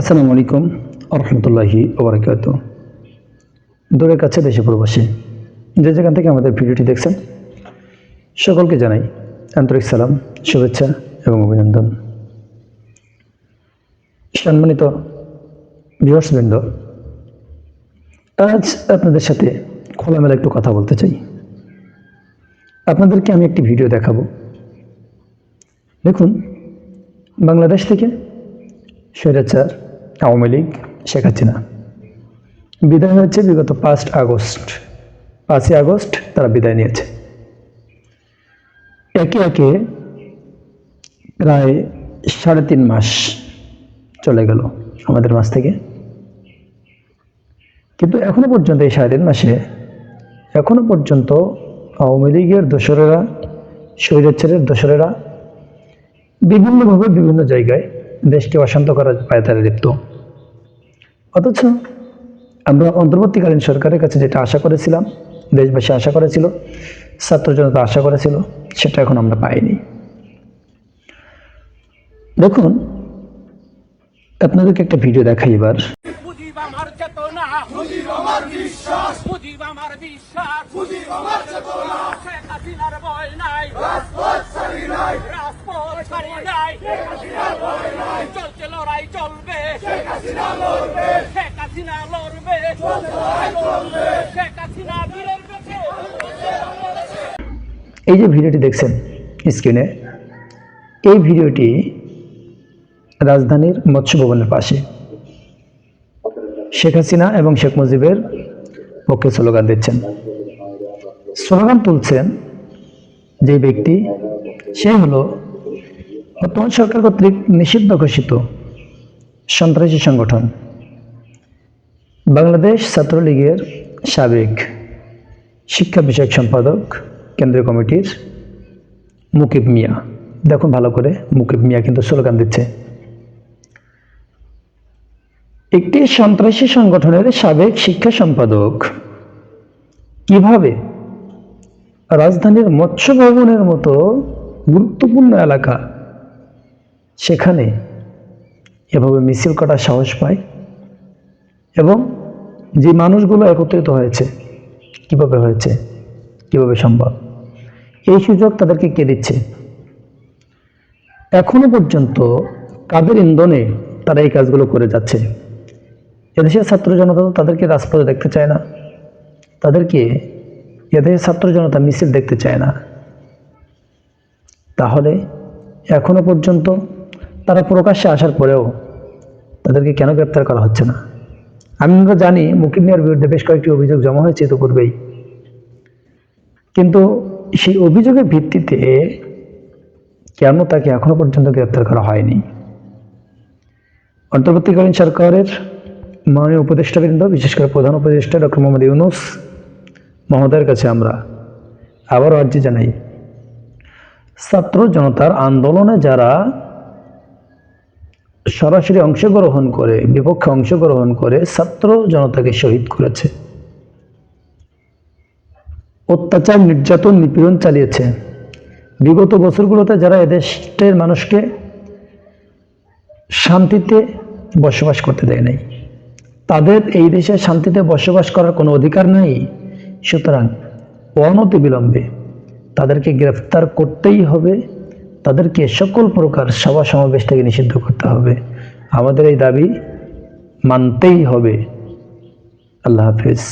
আসসালামু আলাইকুম আরহামতুল্লাহি ওবরাকাত দূরের কাছে, দেশে প্রবাসী, যে যেখান থেকে আমাদের ভিডিওটি দেখছেন, সকলকে জানাই আন্তরিক সালাম, শুভেচ্ছা এবং অভিনন্দন। সম্মানিত ভিউয়ার্সবৃন্দ আজ আপনাদের সাথে খোলামেলা একটু কথা বলতে চাই। আপনাদেরকে আমি একটি ভিডিও দেখাবো। দেখুন, বাংলাদেশ থেকে স্বৈরাচার আওয়ামী লীগ শেখ হাসিনা। বিদায় হয়েছে বিগত পাঁচ আগস্ট। পাঁচই আগস্ট তারা বিদায় নিয়েছে। একে একে প্রায় সাড়ে তিন মাস চলে গেল আমাদের মাস থেকে। কিন্তু এখনও পর্যন্ত এই সাড়ে তিন মাসে এখনও পর্যন্ত আওয়ামী লীগের দোসরেরা স্বৈরাচারের দোসরেরা, বিভিন্নভাবে বিভিন্ন জায়গায় দেশকে অশান্ত করার পায় তারা লিপ্ত। অথচ আমরা অন্তর্বর্তীকালীন সরকারের কাছে যেটা আশা করেছিলাম দেশবাসী আশা করেছিল ছাত্র জনতা আশা করেছিল সেটা এখন আমরা পাইনি। দেখুন আপনাদেরকে একটা ভিডিও দেখাই এবার। চলছে লড়াই চলবে। এই যে ভিডিওটি দেখছেন স্ক্রিনে, এই ভিডিওটি রাজধানীর মৎস্য ভবনের পাশে। শেখ হাসিনা এবং শেখ মুজিবের পক্ষে স্লোগান দিচ্ছেন। স্লোগান তুলছেন যে ব্যক্তি, সে হলো বর্তমান সরকার কর্তৃক নিষিদ্ধ ঘোষিত সন্ত্রাসী সংগঠন। বাংলাদেশ ছাত্রলীগের সাবেক শিক্ষা বিষয়ক সম্পাদক, কেন্দ্রীয় কমিটির মুকিব মিয়া। দেখুন ভালো করে, মুকিব মিয়া কিন্তু স্লোগান দিচ্ছে। একটি সন্ত্রাসী সংগঠনের সাবেক শিক্ষা সম্পাদক কীভাবে রাজধানীর মৎস্য ভবনের মতো গুরুত্বপূর্ণ এলাকা সেখানে এভাবে মিছিল করার সাহস পায় এবং যে মানুষগুলো একত্রিত হয়েছে, কীভাবে হয়েছে, কীভাবে সম্ভব? এই সুযোগ তাদেরকে কে দিচ্ছে? এখনও পর্যন্ত কাদের ইন্ধনে তারা এই কাজগুলো করে যাচ্ছে? এদেশের ছাত্র জনতা তো তাদেরকে রাজপথে দেখতে চায় না। তাদেরকে এদেশের ছাত্র জনতা মিছিল দেখতে চায় না। তাহলে এখনও পর্যন্ত তারা প্রকাশ্যে আসার পরেও তাদেরকে কেন গ্রেপ্তার করা হচ্ছে না? আমরা জানি মুকিম মিয়ার বিরুদ্ধে বেশ কয়েকটি অভিযোগ জমা হয়েছে তো পূর্বেই। কিন্তু সেই অভিযোগের ভিত্তিতে কেন তাকে এখনও পর্যন্ত গ্রেপ্তার করা হয়নি? অন্তর্বর্তীকালীন সরকারের মাননীয় উপদেষ্টাবৃন্দ, বিশেষ করে প্রধান উপদেষ্টা ডক্টর মোহাম্মদ ইউনুস মহোদয়ের কাছে আমরা আবারও আর্জি জানাই, ছাত্র জনতার আন্দোলনে যারা সরাসরি অংশগ্রহণ করে, বিপক্ষে অংশগ্রহণ করে ছাত্র জনতাকে শহীদ করেছে। অত্যাচার, নির্যাতন, নিপীড়ন চালিয়েছে। বিগত বছরগুলোতে যারা এদেশের মানুষকে শান্তিতে বসবাস করতে দেয় নাই, তাদের এই দেশে শান্তিতে বসবাস করার কোনো অধিকার নেই। সুতরাং অনতি বিলম্বে তাদেরকে গ্রেফতার করতেই হবে। তাদেরকে সকল প্রকার সভা সমাবেশ থেকে নিষিদ্ধ করতে হবে। আমাদের এই দাবি মানতেই হবে। আল্লাহ হাফিজ।